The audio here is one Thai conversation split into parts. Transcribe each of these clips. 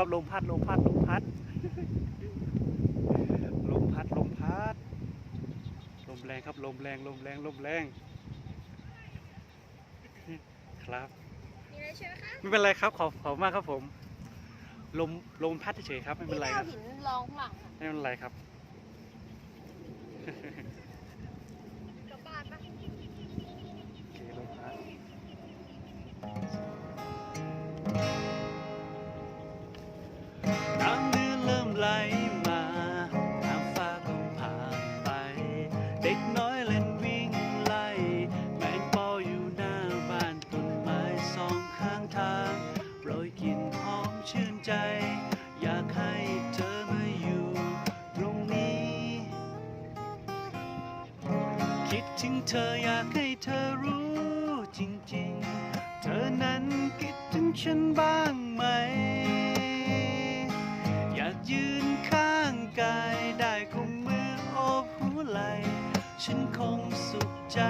ครับลมพัดลมพัดลมพัดลมพัดลมพัดลมแรงครับลมแรงลมแรงลมแรงครับมีอะไรช่วยไหมคะไม่เป็นไรครับขอบขอบมากครับผม ลมลมพัดเฉยๆครับไม่เป็นไรพี่คเอารับหินรองข้างหลังค่ะไม่เป็นไรครับ สุขใจ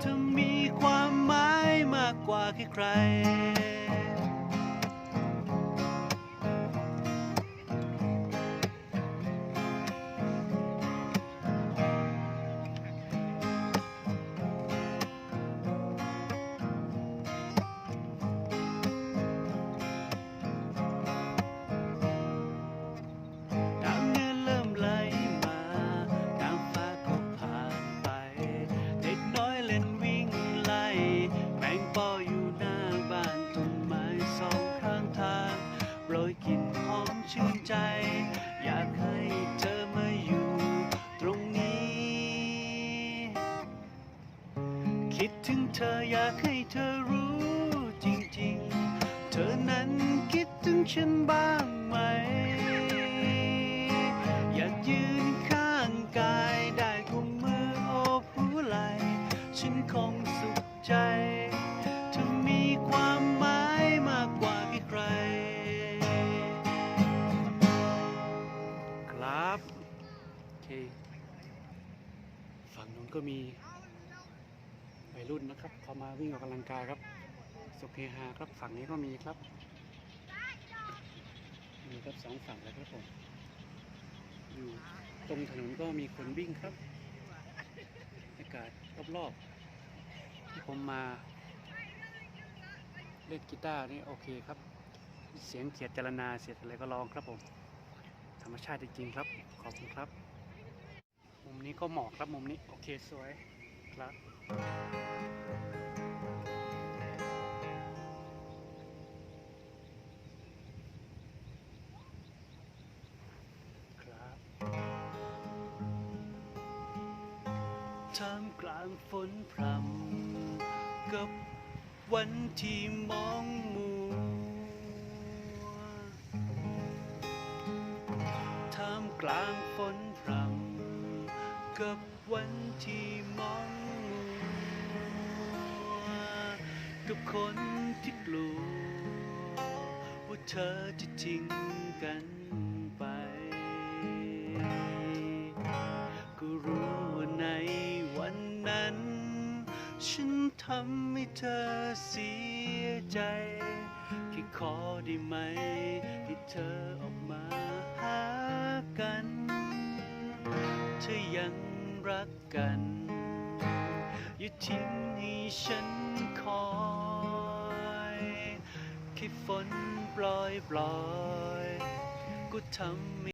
เธอมีความหมายมากกว่าแค่ใคร อยากให้เธอรู้จริงๆ เธอนั้นคิดถึงฉันบ้างไหม อยากยืนข้างกายได้กุมมือโอบหัวไหล ฉันคงสุขใจเธอมีความหมายมากกว่าใคร ครับ โอเค ฝั่งนู้นก็มี วัยรุ่นนะครับเขา มาวิ่งออกกำลังกายครับ สุขเฮฮาครับฝั่งนี้ก็มีครับมีครับสองฝั่งเลยครับผมอยู่ตรงถนนก็มีคนวิ่งครับบรรยากาศรอบๆที่ผมมาเล่นกีตาร์นี่โอเคครับ เสียงเขียดจรนาเสียดอะไรก็ร้องครับผมธรรมชาติจริงๆครับ ขอบคุณครับ มุมนี้ก็เหมาะครับมุมนี้ โอเคสวยครับ พรำกับวันที่มองมัวท่ามกลางฝนพรำกับวันที่มองมัวกับคนที่กลัวว่าเธอจะทิ้งกัน ทำให้เธอเสียใจ แค่ขอได้ไหม ให้เธอออกมาหากัน เธอยังรักกัน อย่าทิ้งให้ฉันคอยแค่ฝนปล่อยปล่อย ก็ทำ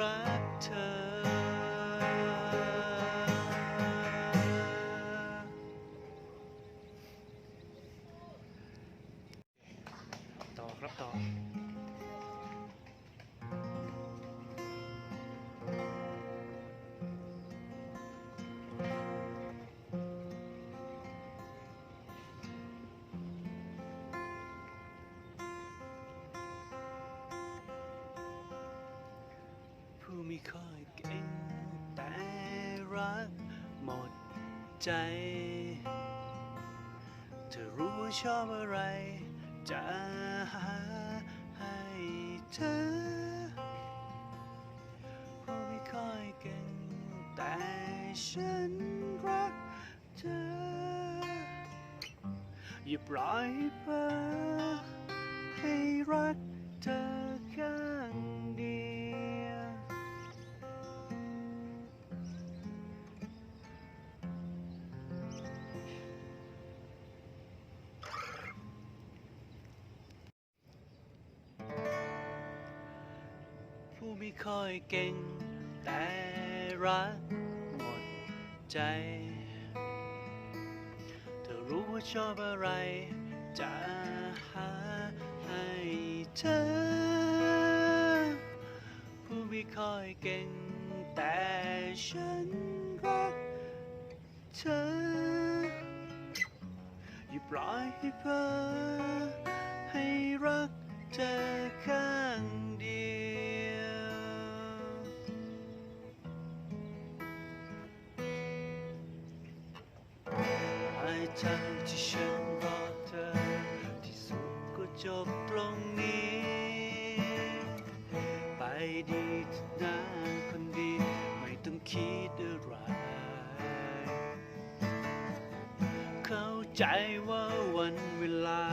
ใไม่ค่อยเก่งแต่รักหมดใจ เธอรู้ว่าชอบอะไร จะหาให้เธอผู้ไม่ค่อยเก่งแต่ฉันรักเธอ อย่าปล่อยเพ้อให้รัก ค่อยเก่ง แต่รักหมดใจ เธอรู้ว่าชอบอะไร จะหาให้เธอ ผู้ไม่ค่อยเก่ง แต่ฉันรักเธอ อย่าปล่อยให้เพ้อให้รักเธอข้าง ใจที่ฉันรอเธอ ที่สุดก็จบตรงนี้ ไปดีเถอะนะคนดี ไม่ต้องคิดอะไร เข้าใจว่าวันเวลา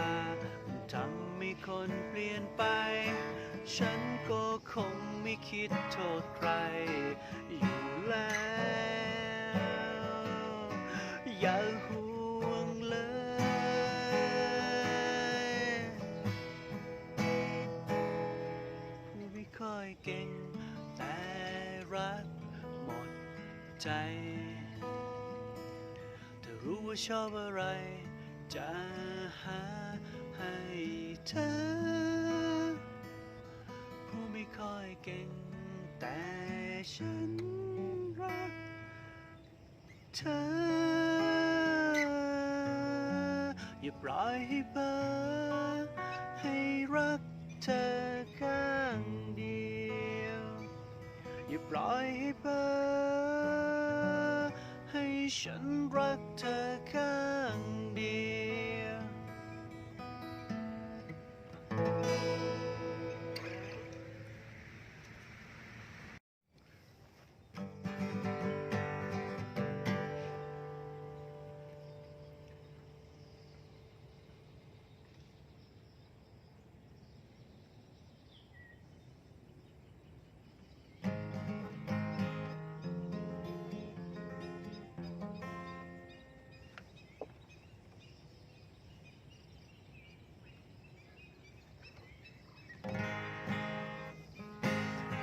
มันทำให้คนเปลี่ยนไป ฉันก็คงไม่คิดโทษใครอยู่แล้ว ชอบอะไร จะหาให้เธอ ผู้ไม่ค่อยเก่ง แต่ฉันรักเธอ อย่าปล่อยให้เพ้อให้รักเธอข้างเดียว อย่าปล่อยให้เพ้อ ให้ฉันรักเธอข้าง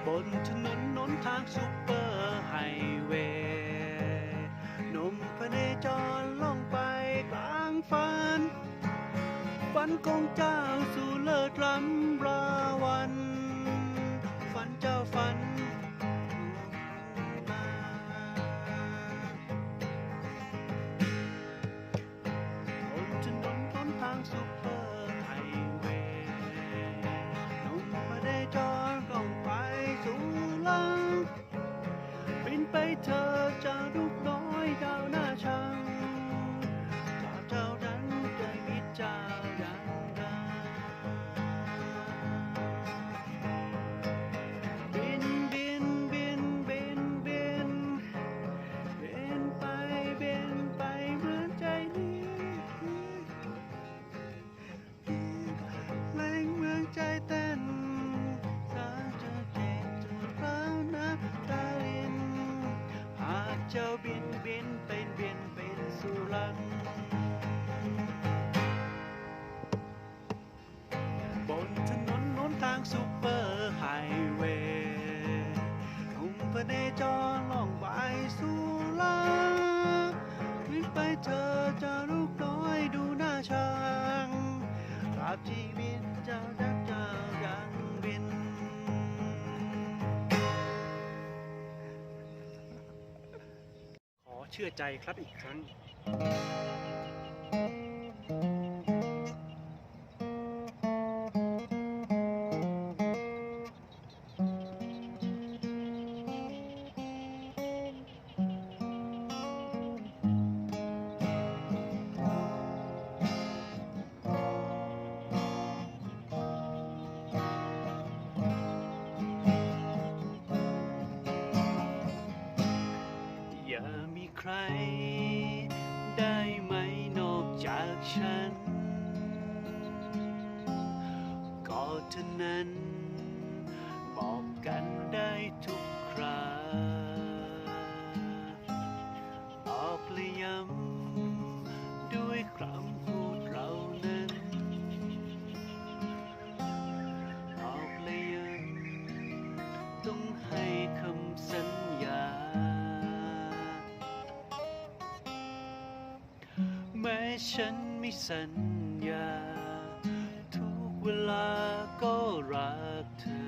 บนถนนนนทางซุปเปอร์ไฮเวย์หนุ่มพเนจรล่องไปกลางฝัน ฝันของเจ้าสู่เลิศรำราวันาก เชื่อใจครับอีกครั้ง ฉันไม่สัญญา ทุกเวลาก็รักเธอ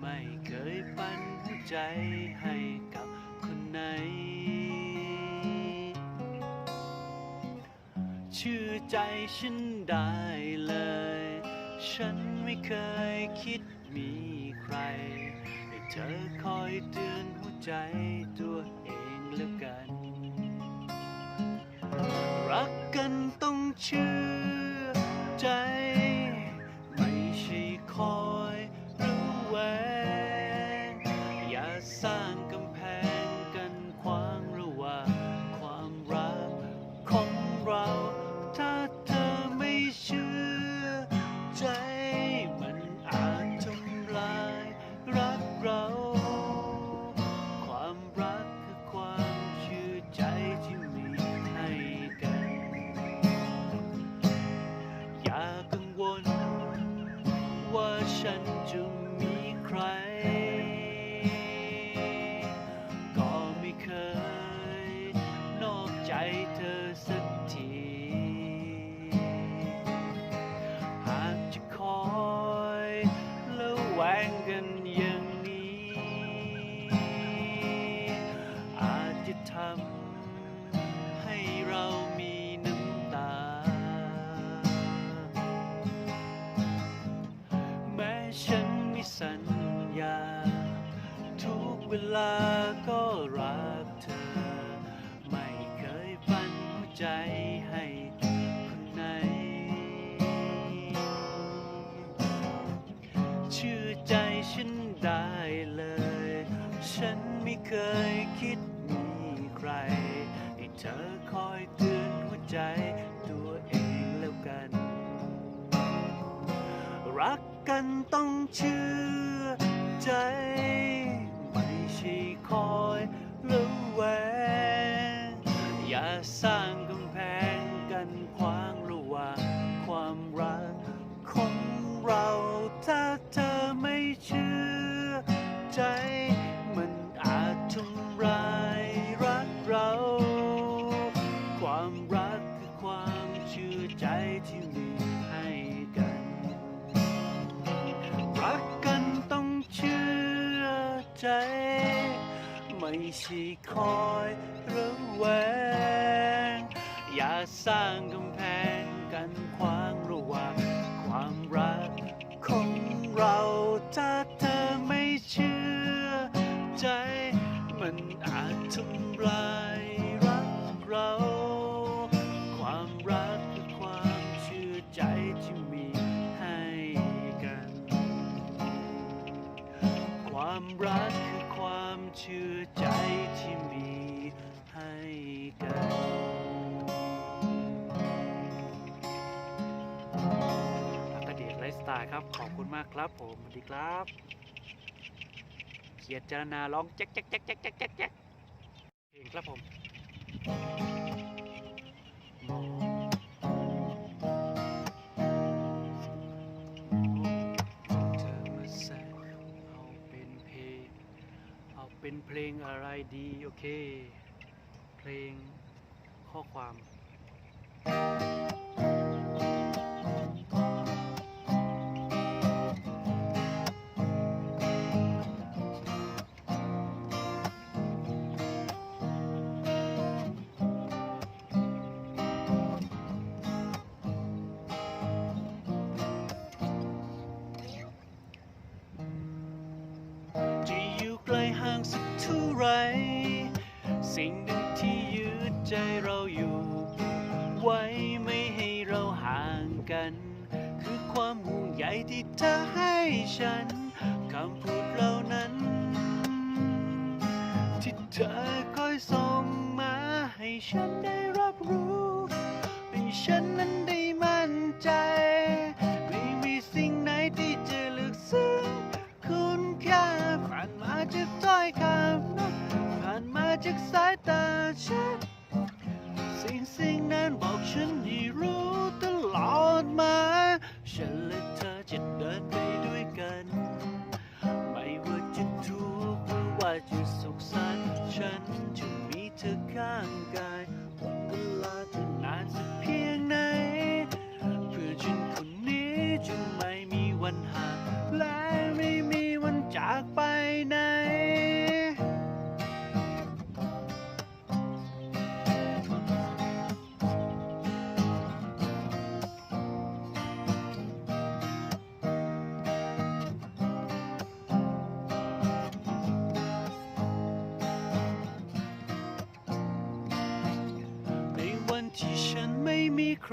ไม่เคยปันหัวใจให้กับคนไหน ชื่อใจฉันได้เลย ฉันไม่เคยคิดมีใคร ให้เธอคอยเตือนหัวใจ ชื่อใจ สิคอยระแวง อย่าสร้างกำ มากครับผมสวัสดีครับเขียนจารณาร้องแจ๊กแจ๊กแจ๊กแจ๊กแจ๊กแจ๊กเพลงครับผมเป็นเพลงอะไรดี โอเค เพลงข้อความ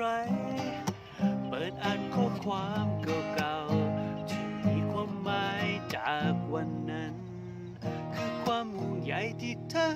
เปิดอ่านข้อความเก่าๆที่มีความหมายจากวันนั้น คือความห่วงใยที่เธอ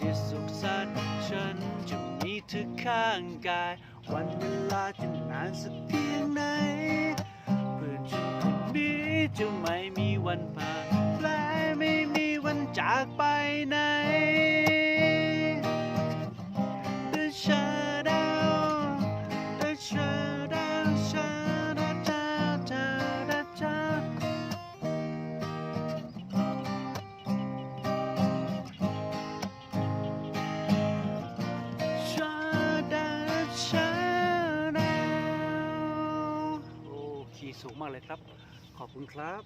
จะสุขสันต์ฉันจะมีเธอข้างกาย วันเวลาจะนานสักเพียงไหนเพื่อนฉันคนนี้จะไม่มีวันผ่าน ครับ ขอบคุณครับ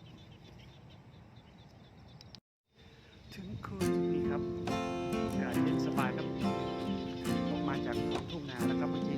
ถึงคืนนี้ครับอากาศเย็นสบายครับ ออมาจากท้องทุ่งนาแล้วครับเมื่อกี้